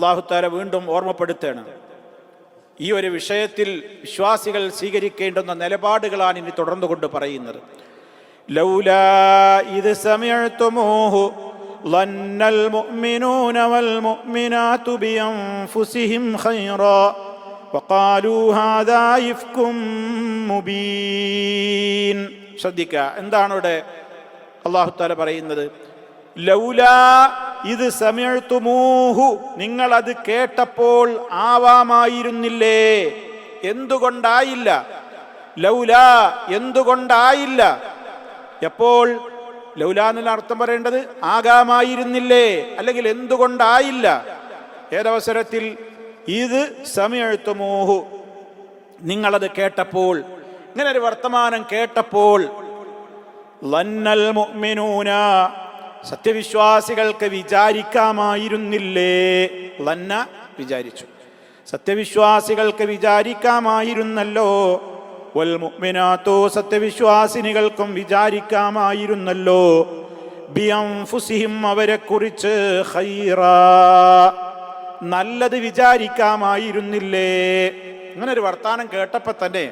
അള്ളാഹുത്താല വീണ്ടും ഓർമ്മപ്പെടുത്തുകയാണ് ഈ ഒരു വിഷയത്തിൽ വിശ്വാസികൾ സ്വീകരിക്കേണ്ടുന്ന നിലപാടുകളാണ് ഇനി തുടർന്നുകൊണ്ട് പറയുന്നത് ലൗലാ ഇത് സമയത്തുമോഹു ظن المؤمنون والمؤمنات بأنفسهم خيرا وقالوا هذا إفك مبين ശ്രദ്ധിക്കുക എന്താണ് ഇവിടെ അള്ളാഹു താല പറയുന്നത് ലൗല ഇത് സമയത്തുമൂഹു. നിങ്ങൾ അത് കേട്ടപ്പോൾ ആവാമായിരുന്നില്ലേ? എന്തുകൊണ്ടായില്ല? ലൗല എന്തുകൊണ്ടായില്ല? എപ്പോൾ? ലൗല എന്നുള്ള അർത്ഥം പറയേണ്ടത് ആകാമായിരുന്നില്ലേ? അല്ലെങ്കിൽ എന്തുകൊണ്ടായില്ല? ഏതവസരത്തിൽ? ഇത് സമയത്തുമൂഹു. നിങ്ങളത് കേട്ടപ്പോൾ ഇങ്ങനെ ഒരു വർത്തമാനം കേട്ടപ്പോൾ ലന്നൽ സത്യവിശ്വാസികൾക്ക് വിചാരിക്കാമായിരുന്നില്ലേ? ലന്ന വിചാരിച്ചു. സത്യവിശ്വാസികൾക്ക് വിചാരിക്കാമായിരുന്നല്ലോ. വൽ മുഅ്മിനാത്തോ സത്യവിശ്വാസിനികൾക്കും വിചാരിക്കാമായിരുന്നല്ലോ. ബിയംഫുസിഹിം അവരെ കുറിച്ച് നല്ലത് വിചാരിക്കാമായിരുന്നില്ലേ? അങ്ങനെ ഒരു വർത്താനം കേട്ടപ്പോൾ തന്നെ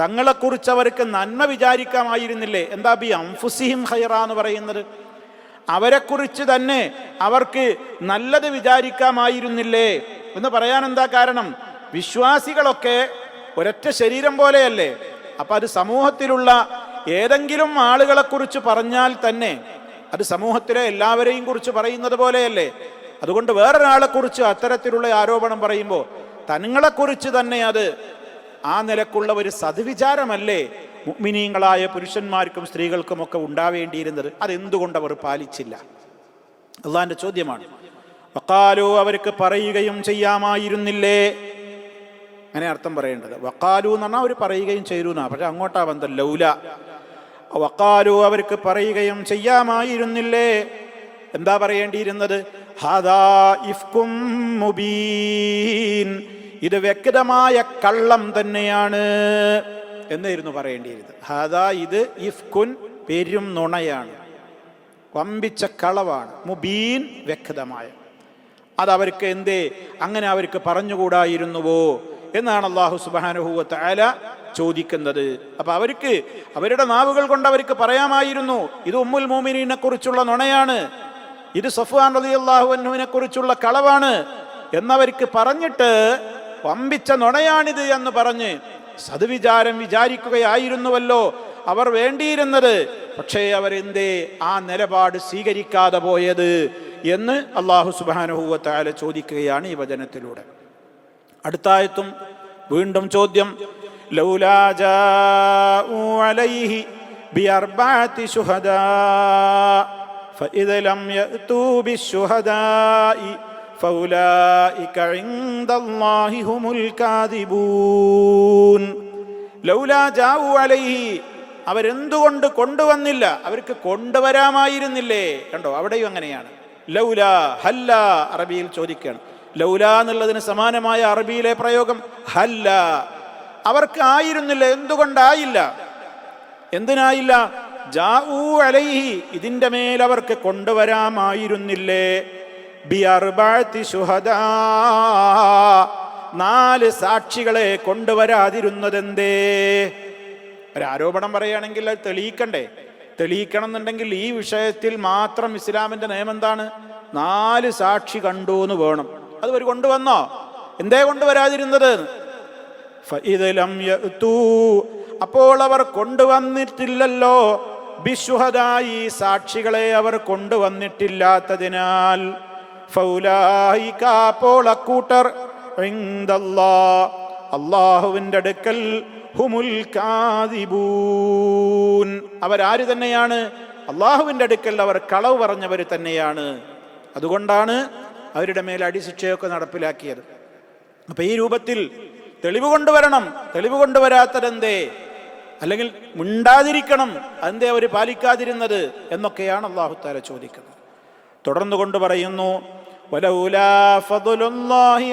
തങ്ങളെക്കുറിച്ച് അവർക്ക് നന്മ വിചാരിക്കാമായിരുന്നില്ലേ? എന്താ ബി അംഫുസിഹിം ഹൈറ എന്ന് പറയുന്നത്? അവരെക്കുറിച്ച് തന്നെ അവർക്ക് നല്ലത് വിചാരിക്കാമായിരുന്നില്ലേ? എന്ന് പറയാൻ എന്താ കാരണം? വിശ്വാസികളൊക്കെ ഒരൊറ്റ ശരീരം പോലെയല്ലേ? അപ്പൊ അത് സമൂഹത്തിലുള്ള ഏതെങ്കിലും ആളുകളെ കുറിച്ച് പറഞ്ഞാൽ തന്നെ അത് സമൂഹത്തിലെ എല്ലാവരെയും കുറിച്ച് പറയുന്നത് പോലെയല്ലേ? അതുകൊണ്ട് വേറൊരാളെ കുറിച്ച് അത്തരത്തിലുള്ള ആരോപണം പറയുമ്പോൾ തങ്ങളെക്കുറിച്ച് തന്നെ അത് ആ നിലക്കുള്ള ഒരു സദ്വിചാരമല്ലേ? മുഗ്മിനീങ്ങളായ പുരുഷന്മാർക്കും സ്ത്രീകൾക്കുമൊക്കെ ഉണ്ടാവേണ്ടിയിരുന്നത് അതെന്തുകൊണ്ട് അവർ പാലിച്ചില്ല? അള്ളാന്റെ ചോദ്യമാണ്. വക്കാലോ അവർക്ക് പറയുകയും ചെയ്യാമായിരുന്നില്ലേ? അങ്ങനെ അർത്ഥം പറയേണ്ടത്. വക്കാലു എന്ന് പറഞ്ഞാൽ അവർ പറയുകയും ചെയ്തു എന്നാ. പക്ഷെ അങ്ങോട്ടാ ബന്ധം ലൗല. വക്കാലു അവർക്ക് പറയുകയും ചെയ്യാമായിരുന്നില്ലേ? എന്താ പറയേണ്ടിയിരുന്നത്? ഹദാ ഇഫ്കും മുബീൻ. ഇത് വ്യക്തമായ കള്ളം തന്നെയാണ്. എന്നായിരുന്നു പറയേണ്ടിയിരുന്നത്. ഹാദാ ഇത് ഇഫ്കുൻ പെരും നുണയാണ്. വമ്പിച്ച കളവാണ്. മുബീൻ വ്യക്തമായ. അത് അവർക്ക് എന്തേ? അങ്ങനെ അവർക്ക് പറഞ്ഞുകൂടായിരുന്നുവോ? എന്നാണ് അള്ളാഹു സുബാനുഭൂവത്ത് ആല ചോദിക്കുന്നത്. അപ്പൊ അവർക്ക് അവരുടെ നാവുകൾ കൊണ്ട് അവർക്ക് പറയാമായിരുന്നു ഇത് ഉമ്മുൽ മോമിനെ കുറിച്ചുള്ള നുണയാണ്. ഇത് സഫ്വാൻ അലി അള്ളാഹു അന്നുവിനെ കുറിച്ചുള്ള കളവാണ്. എന്നവർക്ക് പറഞ്ഞിട്ട് വമ്പിച്ച നുണയാണിത് എന്ന് പറഞ്ഞ് സതുവിചാരം വിചാരിക്കുകയായിരുന്നുവല്ലോ. അവർ വേണ്ടിയിരുന്നത്. പക്ഷേ അവരെന്തേ ആ നിലപാട് സ്വീകരിക്കാതെ പോയത് എന്ന് അള്ളാഹു സുബാനുഭൂവത്തായ ചോദിക്കുകയാണ് ഈ വചനത്തിലൂടെ. അടുത്തായത്തും വീണ്ടും ചോദ്യം. ലൗലാ ജാഊ അലൈഹി ബിഅർബഅതി ശുഹദാ فإذا لم يأتوا بالشهداء فأولئك عند الله هم الكاذبون لولا جاءوا عليه അവരെന്തുകൊണ്ട് കൊണ്ടുവന്നില്ല അവർക്ക് കൊണ്ടുവരാമായിരുന്നില്ലേ കണ്ടോ അവിടെയും അങ്ങനെയാണ് ലൗല ഹല്ല അറബിയിൽ ചോദിക്കുകയാണ് ലൗല എന്നുള്ളതിന് സമാനമായ അറബിയിലെ പ്രയോഗം ഹല്ല അവർക്ക് ആയിരുന്നില്ല എന്തുകൊണ്ടായില്ല എന്തിനായില്ല ജാഊ അലൈഹി ഇതിന്റെ മേൽ അവർക്ക് കൊണ്ടുവരാമായിരുന്നില്ലേ ബി അർബഅത്തി ശുഹദാ നാല് സാക്ഷികളെ കൊണ്ടുവരാതിരുന്നതെന്തേ? ഒരാരോപണം പറയുകയാണെങ്കിൽ അത് തെളിയിക്കണ്ടേ? തെളിയിക്കണം എന്നുണ്ടെങ്കിൽ ഈ വിഷയത്തിൽ മാത്രം ഇസ്ലാമിന്റെ നിയമം എന്താണ് നാല് സാക്ഷി കണ്ടു എന്ന് വേണം. അത് ഒരു കൊണ്ടുവന്നോ? എന്തേ കൊണ്ടുവരാതിരുന്നത്? അപ്പോൾ അവർ കൊണ്ടുവന്നിട്ടില്ലല്ലോ. ബിശുഹദായി സാക്ഷികളെ അവർ കൊണ്ടുവന്നിട്ടില്ലാത്തതിനാൽ. ഫൗലായിക അപ്പോൾ അടുക്കൽ ഹുമുൽ അവരാര് തന്നെയാണ്? അള്ളാഹുവിന്റെ അടുക്കൽ അവർ കളവ് പറഞ്ഞവർ തന്നെയാണ്. അതുകൊണ്ടാണ് അവരുടെ മേൽ അടിശിക്ഷയൊക്കെ നടപ്പിലാക്കിയത്. അപ്പൊ ഈ രൂപത്തിൽ തെളിവ് കൊണ്ടുവരണം. തെളിവ് കൊണ്ടുവരാത്തതെന്തേ? അല്ലെങ്കിൽ മിണ്ടാതിരിക്കണം. അതെന്തേ അവർ പാലിക്കാതിരുന്നത്? എന്നൊക്കെയാണ് അള്ളാഹുത്താര ചോദിക്കുന്നത്. തുടർന്നു കൊണ്ട് പറയുന്നു വലൗലാ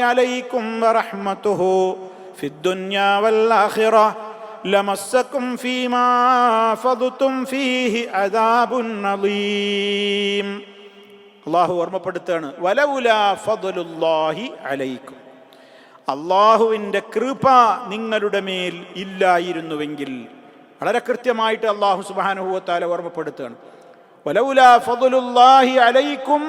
عليكم അലൈക്കും في الدنيا വൽആഖിറ لمسكم ഫീമാ فضتم ഫീഹി അദാബുൻ عظيم അള്ളാഹു ഓർമ്മപ്പെടുത്തുകയാണ് വലൗലാ ഫതുലുല്ലാഹി അലൈക്കും അള്ളാഹുവിന്റെ കൃപ നിങ്ങളുടെ മേൽ ഇല്ലായിരുന്നുവെങ്കിൽ. വളരെ കൃത്യമായിട്ട് അള്ളാഹു സുബാനുഭവത്താലെ ഓർമ്മപ്പെടുത്തുകയാണ് വലൗലാ ഫതുലുല്ലാഹി അലൈക്കും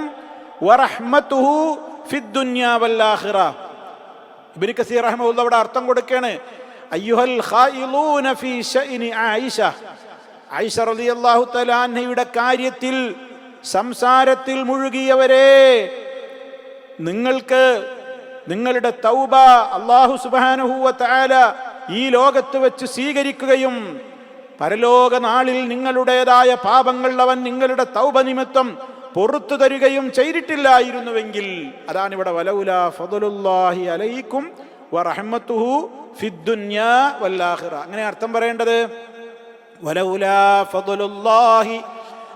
കസീർ അർത്ഥം കൊടുക്കുകയാണ്. അയ്യുഹൽ ശൈനി ആയിഷ. ആയിഷ റളിയല്ലാഹു കാര്യത്തിൽ സംസാരത്തിൽ മുഴുകിയവരെ നിങ്ങൾക്ക് നിങ്ങളുടെ തൗബ അള്ളാഹു സുബാനുഹൂവ താല ഈ ലോകത്ത് വെച്ച് സ്വീകരിക്കുകയും പരലോക നാളിൽ നിങ്ങളുടേതായ പാപങ്ങൾ അവൻ നിങ്ങളുടെ തൗബ നിമിത്തം പൊറത്തു തരികയും ചെയ്തിട്ടില്ലായിരുന്നുവെങ്കിൽ അതാണ് ഇവിടെ അലൈക്കും അങ്ങനെ അർത്ഥം പറയേണ്ടത് വലൗലാ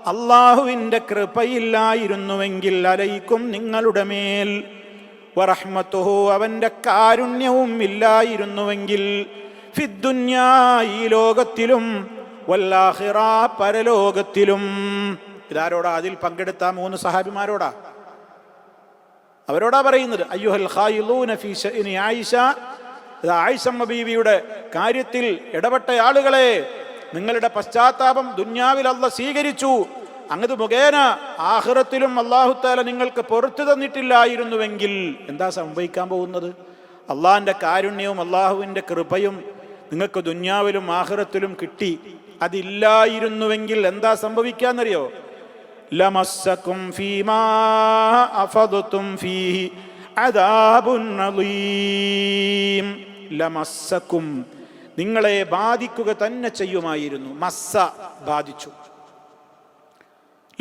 അള്ളാഹുവിന്റെ കൃപയില്ലായിരുന്നുവെങ്കിൽ അലൈക്കും നിങ്ങളുടെ മേൽ വറഹ്മത്തുഹു അവന്റെ കാരുണ്യവും ഇല്ലായിരുന്നുവെങ്കിൽ ഫിദ്ദുന്യാ ഈ ലോകത്തിലും വല്ലാഹിറ പരലോകത്തിലും ഇതാരോടാ? അതിൽ പങ്കെടുത്ത മൂന്ന് സഹാബിമാരോടാ. അവരോടാ പറയുന്നത് അയ്യുഹൽ ആയിഷ. ആയിഷമ്മ ബീവിയുടെ കാര്യത്തിൽ ഇടപെട്ട ആളുകളെ നിങ്ങളുടെ പശ്ചാത്താപം ദുന്യാവിൽ അല്ല സ്വീകരിച്ചു. അങ്ങത് മുഖേന ആഹ്റത്തിലും അള്ളാഹുത്താല നിങ്ങൾക്ക് പൊറത്തു തന്നിട്ടില്ലായിരുന്നുവെങ്കിൽ എന്താ സംഭവിക്കാൻ പോകുന്നത്? അള്ളാഹിന്റെ കാരുണ്യവും അള്ളാഹുവിന്റെ കൃപയും നിങ്ങൾക്ക് ദുന്യാവിലും ആഹ്റത്തിലും കിട്ടി. അതില്ലായിരുന്നുവെങ്കിൽ എന്താ സംഭവിക്കാന്നറിയോ? നിങ്ങളെ ബാധിക്കുക തന്നെ ചെയ്യുമായിരുന്നു. മസ്സ ബാധിച്ചു.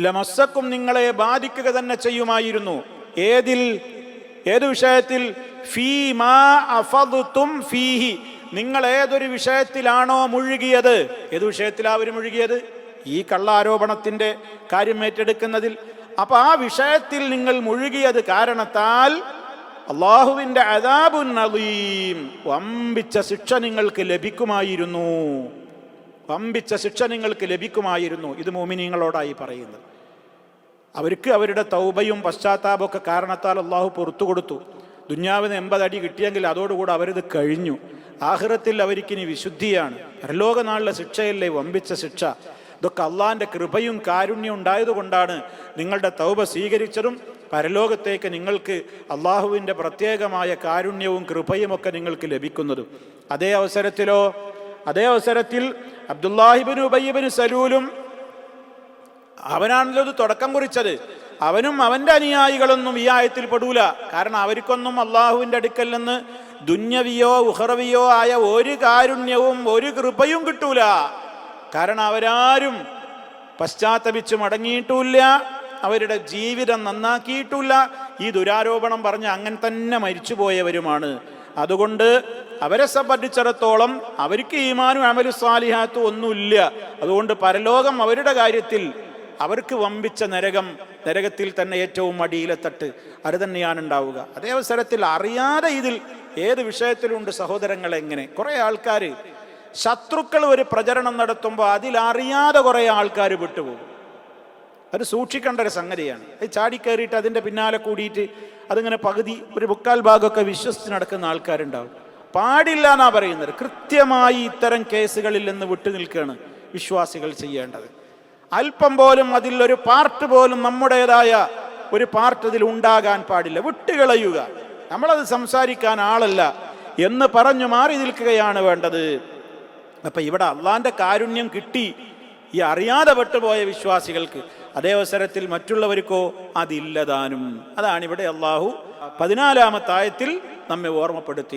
ലമസ്സക്കും നിങ്ങളെ ബാധിക്കുക തന്നെ ചെയ്യുമായിരുന്നു. ഏതിൽ? ഏത് വിഷയത്തിൽ? നിങ്ങൾ ഏതൊരു വിഷയത്തിലാണോ മുഴുകിയത്? ഏത് വിഷയത്തിലാ അവർ മുഴുകിയത്? ഈ കള്ളാരോപണത്തിന്റെ കാര്യം ഏറ്റെടുക്കുന്നതിൽ. അപ്പൊ ആ വിഷയത്തിൽ നിങ്ങൾ മുഴുകിയത് കാരണത്താൽ അള്ളാഹുവിന്റെ അദാബുൻ അലീം വമ്പിച്ച ശിക്ഷ നിങ്ങൾക്ക് ലഭിക്കുമായിരുന്നു. വമ്പിച്ച ശിക്ഷ നിങ്ങൾക്ക് ലഭിക്കുമായിരുന്നു. ഇത് മോമിനിങ്ങളോടായി പറയുന്നത്. അവർക്ക് അവരുടെ തൗബയും പശ്ചാത്താപമൊക്കെ കാരണത്താൽ അള്ളാഹു പുറത്തു കൊടുത്തു. ദുന്യാവിന് എൺപതടി കിട്ടിയെങ്കിൽ അതോടുകൂടെ അവരിത് കഴിഞ്ഞു. ആഹ്റത്തിൽ അവർക്കിനി വിശുദ്ധിയാണ്. പരലോക നാളിലെ ശിക്ഷയല്ലേ വമ്പിച്ച ശിക്ഷ? ഇതൊക്കെ അള്ളാഹിന്റെ കൃപയും കാരുണ്യം ഉണ്ടായതുകൊണ്ടാണ് നിങ്ങളുടെ തൗബ സ്വീകരിച്ചതും പരലോകത്തേക്ക് നിങ്ങൾക്ക് അള്ളാഹുവിന്റെ പ്രത്യേകമായ കാരുണ്യവും കൃപയും ഒക്കെ നിങ്ങൾക്ക് ലഭിക്കുന്നതും. അതേ അവസരത്തിലോ അതേ അവസരത്തിൽ അബ്ദുല്ലാഹിബിന് ഉബയ്യബിന് സലൂലും അവനാണല്ലോ ഇത് തുടക്കം കുറിച്ചത്. അവനും അവന്റെ അനുയായികളൊന്നും ഈ ആയത്തിൽ പെടൂല. കാരണം അവർക്കൊന്നും അള്ളാഹുവിന്റെ അടുക്കൽ നിന്ന് ദുന്യവിയോ ഉഹറവിയോ ആയ ഒരു കാരുണ്യവും ഒരു കൃപയും കിട്ടൂല. കാരണം അവരാരും പശ്ചാത്തപിച്ച് മടങ്ങിയിട്ടുമില്ല അവരുടെ ജീവിതം നന്നാക്കിയിട്ടില്ല ഈ ദുരാരോപണം പറഞ്ഞ് അങ്ങനെ തന്നെ മരിച്ചുപോയവരുമാണ്. അതുകൊണ്ട് അവരെ സംബന്ധിച്ചിടത്തോളം അവർക്ക് ഈമാനും അമലു സ്വാലിഹാത്തും ഒന്നുമില്ല. അതുകൊണ്ട് പരലോകം അവരുടെ കാര്യത്തിൽ അവർക്ക് വമ്പിച്ച നരകം നരകത്തിൽ തന്നെ ഏറ്റവും അടിയിലെത്തട്ട് അത് തന്നെയാണ് ഉണ്ടാവുക. അതേ അവസരത്തിൽ അറിയാതെ ഇതിൽ ഏത് വിഷയത്തിലുണ്ട് സഹോദരങ്ങൾ എങ്ങനെ കുറേ ആൾക്കാർ ശത്രുക്കൾ ഒരു പ്രചരണം നടത്തുമ്പോൾ അതിലറിയാതെ കുറേ ആൾക്കാർ വിട്ടുപോകും. അത് സൂക്ഷിക്കേണ്ട ഒരു സംഗതിയാണ്. അത് ചാടിക്കയറിയിട്ട് അതിന്റെ പിന്നാലെ കൂടിയിട്ട് അതിങ്ങനെ പകുതി ഒരു മുക്കാൽ ഭാഗമൊക്കെ വിശ്വസിച്ച് നടക്കുന്ന ആൾക്കാരുണ്ടാവും. പാടില്ല എന്നാ പറയുന്നത്. കൃത്യമായി ഇത്തരം കേസുകളിൽ നിന്ന് വിട്ടു നിൽക്കുകയാണ് വിശ്വാസികൾ ചെയ്യേണ്ടത്. അല്പം പോലും അതിൽ ഒരു പാർട്ട് പോലും നമ്മുടേതായ ഒരു പാർട്ട് അതിൽ ഉണ്ടാകാൻ പാടില്ല. വിട്ടുകളയുക. നമ്മളത് സംസാരിക്കാൻ ആളല്ല എന്ന് പറഞ്ഞു മാറി നിൽക്കുകയാണ് വേണ്ടത്. അപ്പൊ ഇവിടെ അള്ളാന്റെ കാരുണ്യം കിട്ടി ഈ അറിയാതെ പെട്ടുപോയ വിശ്വാസികൾക്ക്. അതേ അവസരത്തിൽ മറ്റുള്ളവർക്കോ അതില്ലതാനും അതാണ് ഇവിടെ അള്ളാഹു പതിനാലാമത്തായത്തിൽ നമ്മെ ഓർമ്മപ്പെടുത്തി.